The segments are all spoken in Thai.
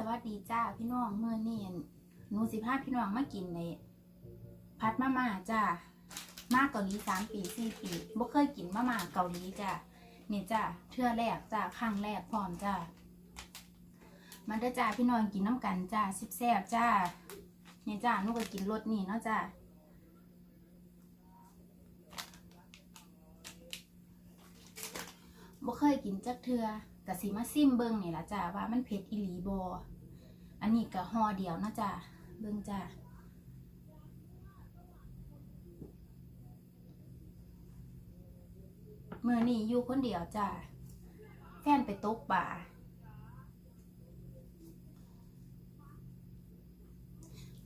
สวัสดีจ้าพี่น้องเมื่อนี่หนูสิพาพี่น้องมากินในพัดมาม่าจ้ามาเกาหลีสามปีสี่ปีบ่เคยกินมาม่าเกาหลีจ้านี่จ้าเทื่อแรกจ้าครั้งแรกพร้อมจ้ามาเด้จ้าพี่น้องกินน้ำกันจ้าซิบแซ่บจ้านี่จ้าหนูก็กินรสนี่เนาะจ้าบ่เคยกินจักเทื่อ กะสิมาซิมเบิ่งนี่ล่ะจ้าว่ามันเผ็ดอีหลีบ่อันนี้ก็ห่อเดียวนะจ้าเบิงจ้าเมื่อนี้อยู่คนเดียวจ้าแฟนไปตกป่า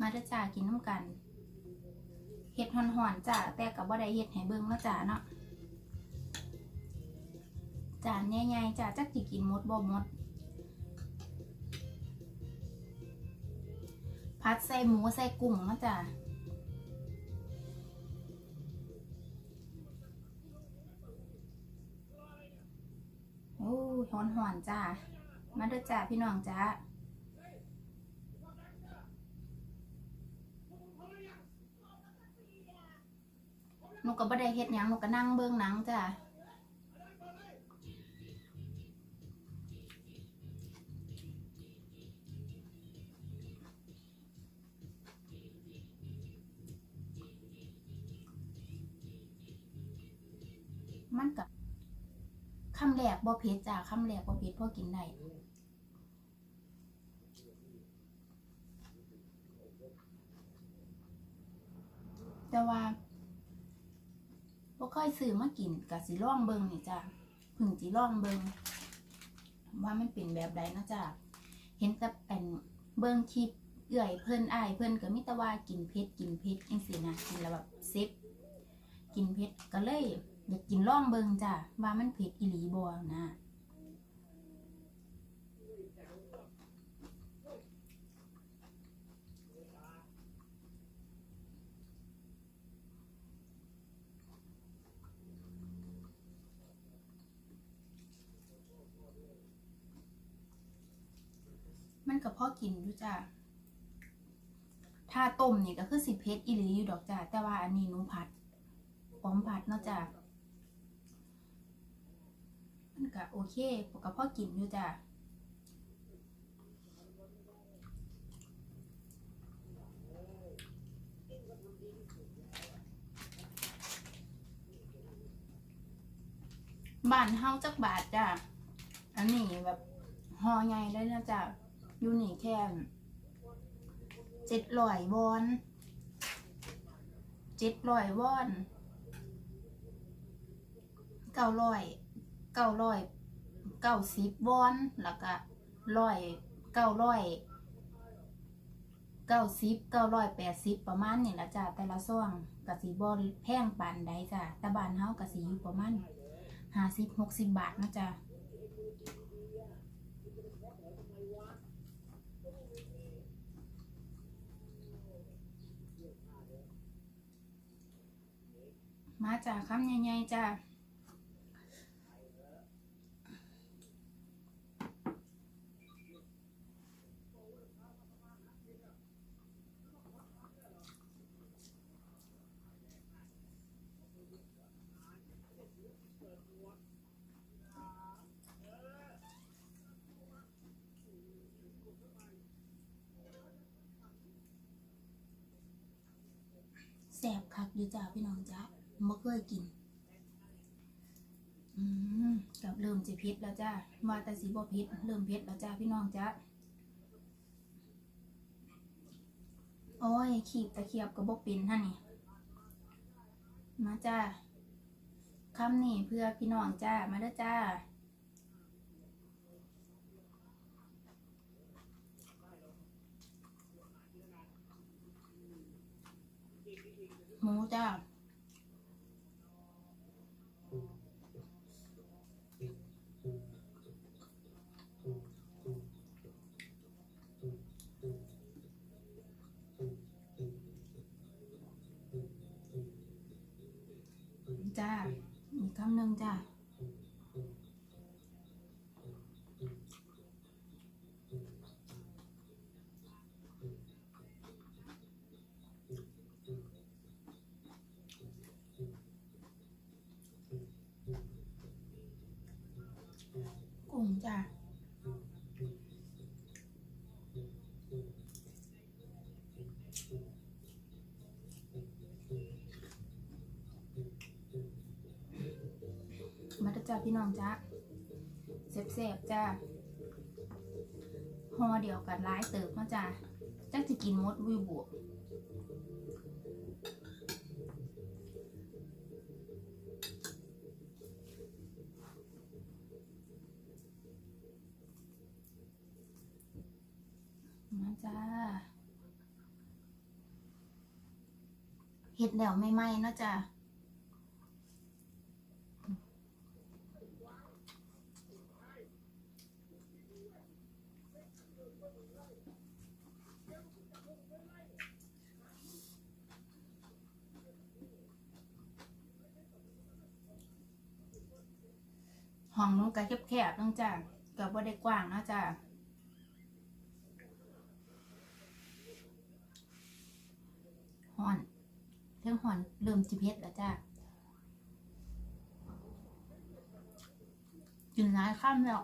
มาเด้จ้ากินน้ำกันเห็ดห่อนๆจ้าแต่กับบ่ได้เห็ดให้เบิงเนาะจ้าเนาะ จานใหญ่ๆจ้าจักสิกินมดบ่มดพัดใส่หมูใส่กุ้งนาะจ้าโอ้ยหอนหอนจ้ามาเด้อจ้าพี่น้องจ้าหนูก็บ่ได้เฮ็ดหยังหนูก็นั่งเบิ่งหนังจ้า แรกบ่เผ็ดจ้าคำแรกบ่เผ็ดพอกินได้แต่ว่าบ่ค่อยซื้อมากินกะสิลองเบิงนี่จ้าพึ่งสิลองเบิงว่ามันเป็นแบบใดนะจ้าเห็นแต่เป็นเบิงคลิปเอื่อยเพิ่นอ้ายเพิ่นก็มีแต่ว่ากินเผ็ดกินเผ็ดจังซี่นะกินแล้วแบบเซ็บกินเผ็ดก็เลย อยากกินลองเบิงจ้าว่ามันเผ็ดอีหลีบ่นะมันก็พอกินอยู่จ้าถ้าต้มนี่ก็คือสิเผ็ดอีหลีอยู่ดอกจ้าแต่ว่าอันนี้หนูผัดพร้อมผัดเนาะจ้ามัน ก็โอเคปก็พอกินอยู่จ้าบ้านเฮาจักบาทจ้าอันนี้แบบหอใหญ่เลยนะจ้าอยู่นี่แค่เจ็ดร้อยวอนเจ็ดร้อยวอนเก้าร้อย ก้าร้อยเก้าสิบวอนแล้วก็ร้อยเก้าร้อยเก้าสิบเก้าร้อยแปดสิบประมาณนี่ละจ้าแต่ละซ่องกะสีบอลแพงปานใดจ้าต่บ้านเฮากะสีอยู่ประมาณห้าสิบหกสิบบาทนะจ้ามาจากคำใหญ่ๆจ้าแสบคัก อยู่จ้าพี่น้องจ้าไม่เคยกิน อืมกับเริ่มจะพิษแล้วจ้าว่าแต่สีบ่พิษเริ่มพิษแล้วจ้าพี่น้องจ้าโอ้ย ขีบตะเคียบกับบกปินท่านี่ มาจ้าคำนี่เพื่อพี่น้องจ้า มาเด้อจ้า หมู จ้ามาเจ้าพี่น้องจ้าเสบๆจ้าห่อเดียวกันร้ายเติบเนาะจ้าจักจะกินมดวิวบวก จ้าเห็ดแล้วไม่ไหม้เนาะจ้าห้องหนู้ก็แคบๆเนาะจ้าก็บ่ได้กว้างนาะจ้า ห่อนเรื่องห่อนเริ่มจิเพชแล้วจ้ากินร้ายข้ามแล้ว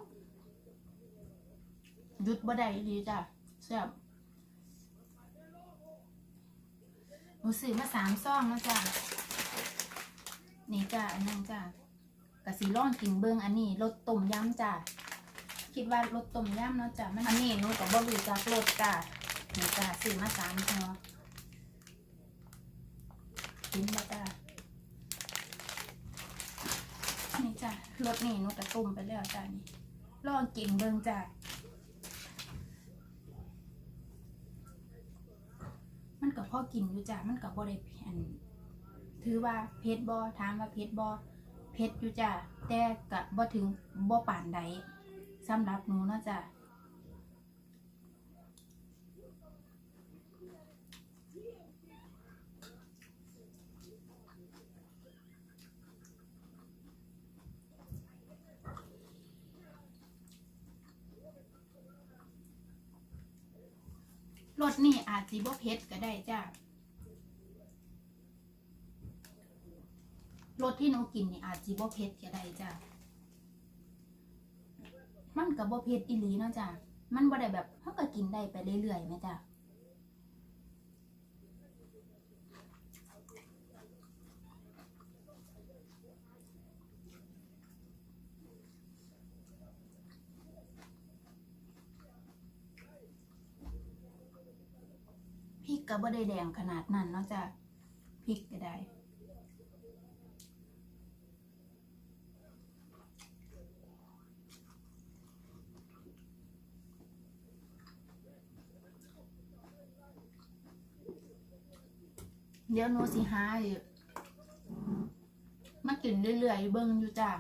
หยุดบ่ได้อีจ้าแซ่บหนูซื้อมาสามซองแล้วจ้านี่จ้าอันนึงจ้ากะสีร่องกินเบิงอันนี้รสต้มยำจ้าคิดว่ารสต้มยำเนาะจ้ามันอันนี้หนูกับบ่รู้จักรสจ้านี่จ้าซื้อมาสามซอง กินมาจ้านี่จ้ะรสนี่นูกระตุ่มไปแล้วจ้านี่ลองกินเบิ่งจ้ามันก็พอกินอยู่จ้ามันก็บ่ได้อันถือว่าเผ็ดบ่ถามว่าเผ็ดบ่เผ็ดอยู่จ้าแต่ก็บ่ถึงบ่ป่านใดสำหรับหนูนะจ้า รสนี่อาจสิบ่เผ็ดก็ได้จ้ารสที่หนูกินนี่อาจสิบ่เผ็ดก็ได้จ้ามันกับ่เผ็ดอีหลีเนาะจ้ามันบ่ได้แบบเฮาก็กินได้ไปเรื่อยๆไหมจ้าพริ ก็บ่ได้แดงขนาดนั้นนาะจ้าพริกก็ได้เดี๋ยวหนูสิหาอยู่มากินเรื่อยๆเบิ่งอยู่จ้า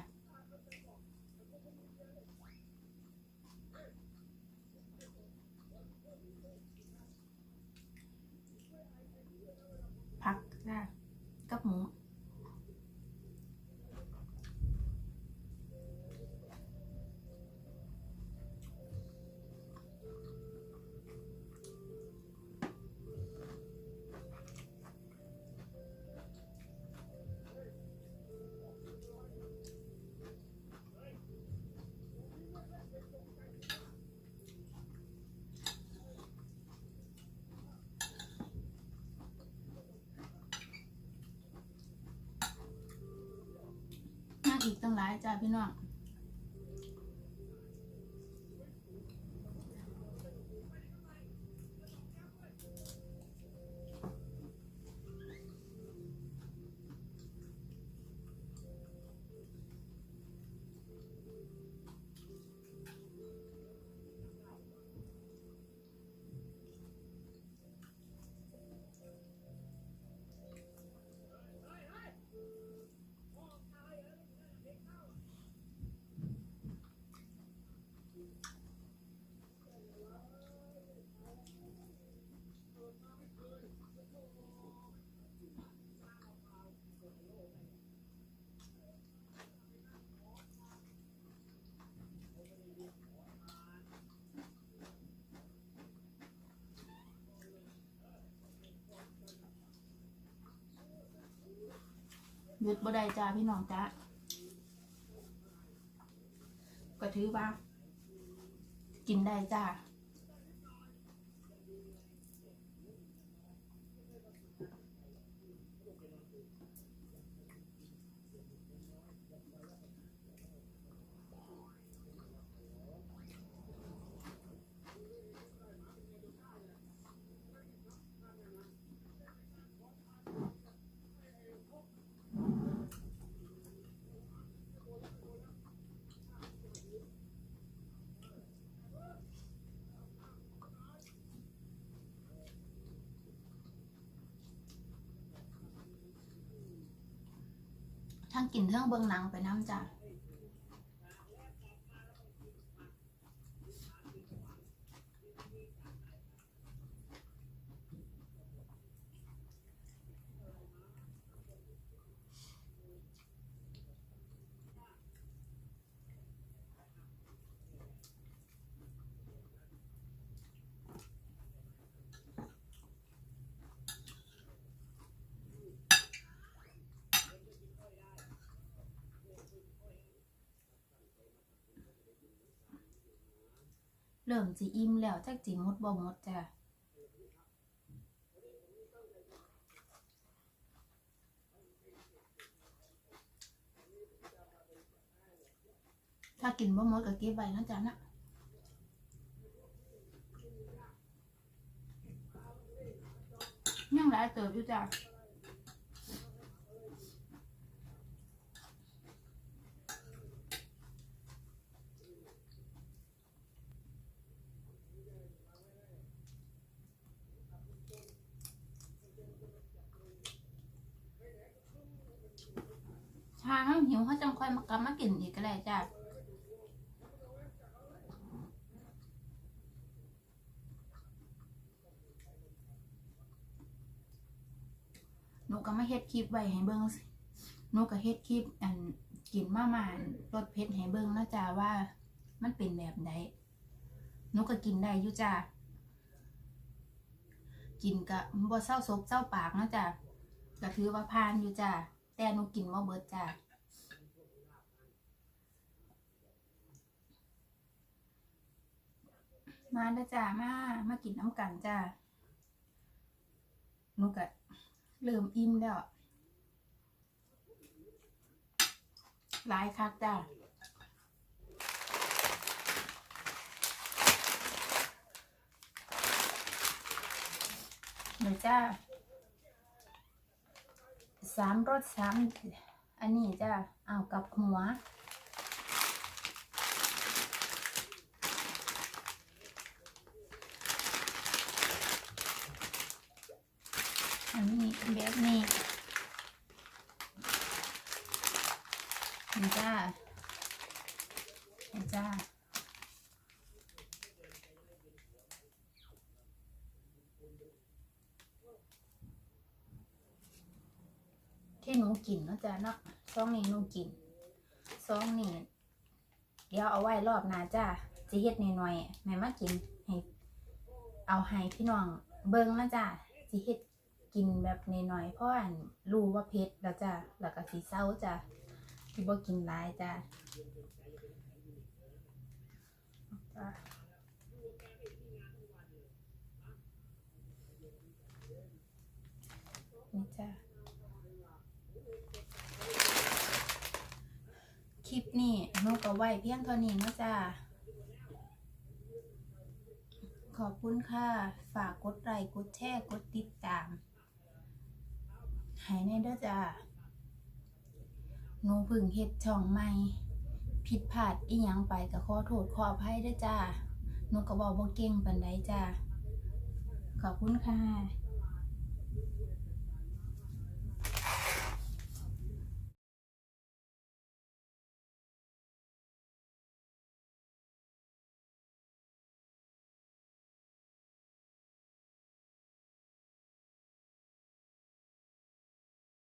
อีกตั้งหลายจ้าพี่น้อง ยุดบ่ได้จ้าพี่น้องจ้าก็ถือว่า กินได้จ้า กินเทั้งเบิ่งหนังไปน้ำจ้า เริ่มสิอิ่มแล้วจักจิมดบ่มดจ้ะถ้ากินบ่มดก็เก็บไว้นะจ๊ะนะยังหลายเติบอยู่จ้ะ ชาเขาหิวเขาจังค่อยมากลับมากินอีกก็ได้จ้ะหนูก็มาเฮ็ดคลิปไว้ให้เบิ่งหนูก็เฮ็ดคลิปอันกินมาม่ารสเผ็ดให้เบิ่งนะจ้าว่า มันเป็นแบบใดหนูก็กินได้อยู่จ้ากินก็บ่เศร้าซบเศร้าปากนะจ้าก็ถือว่าผ่านอยู่จ้า แต่หนูกินบ่เบิดจ้ามาเด้อจ้ามามากินน้ำกันจ้าหนูก็เริ่มอิ่มแล้วหลายคักจ้าเดี๋ยวจ้า สามรสสามอันนี้จ้าเอากับหัวอันนี้แบบนี้จ้านี่จ้า ที่หนู กินเนาะจ้าเนาะซองนี้นูกินซองนี้เดี๋ยวเอาไว้รอบหน้าจ้าจะเฮ็ดหน่อยๆแม่มากินให้เอาให้พี่น้องเบิ่งนะจ้าสิเฮ็ดกินแบบน้อยๆเพราะอันรู้ว่าเผ็ดแล้วจ้ะแล้วก็สีเศร้าจ้ะที่บ่กินหลายจ้ะจ้ะนี่จ้ะ ค ลิปนี้หนูก็ไว้เพียงเท่านี้นะจ้ะขอบคุณค่ะ ฝากกดไลค์กดแชร์กดติดตาม หายแน่เด้อจ้าหนูพึ่งเฮ็ดช่องใหม่ ผิดพลาดอีหยังไปก็ขอโทษขออภัยเด้อจ้าหนูก็บอกบ่เก่งปานใดจ้าขอบคุณค่ะ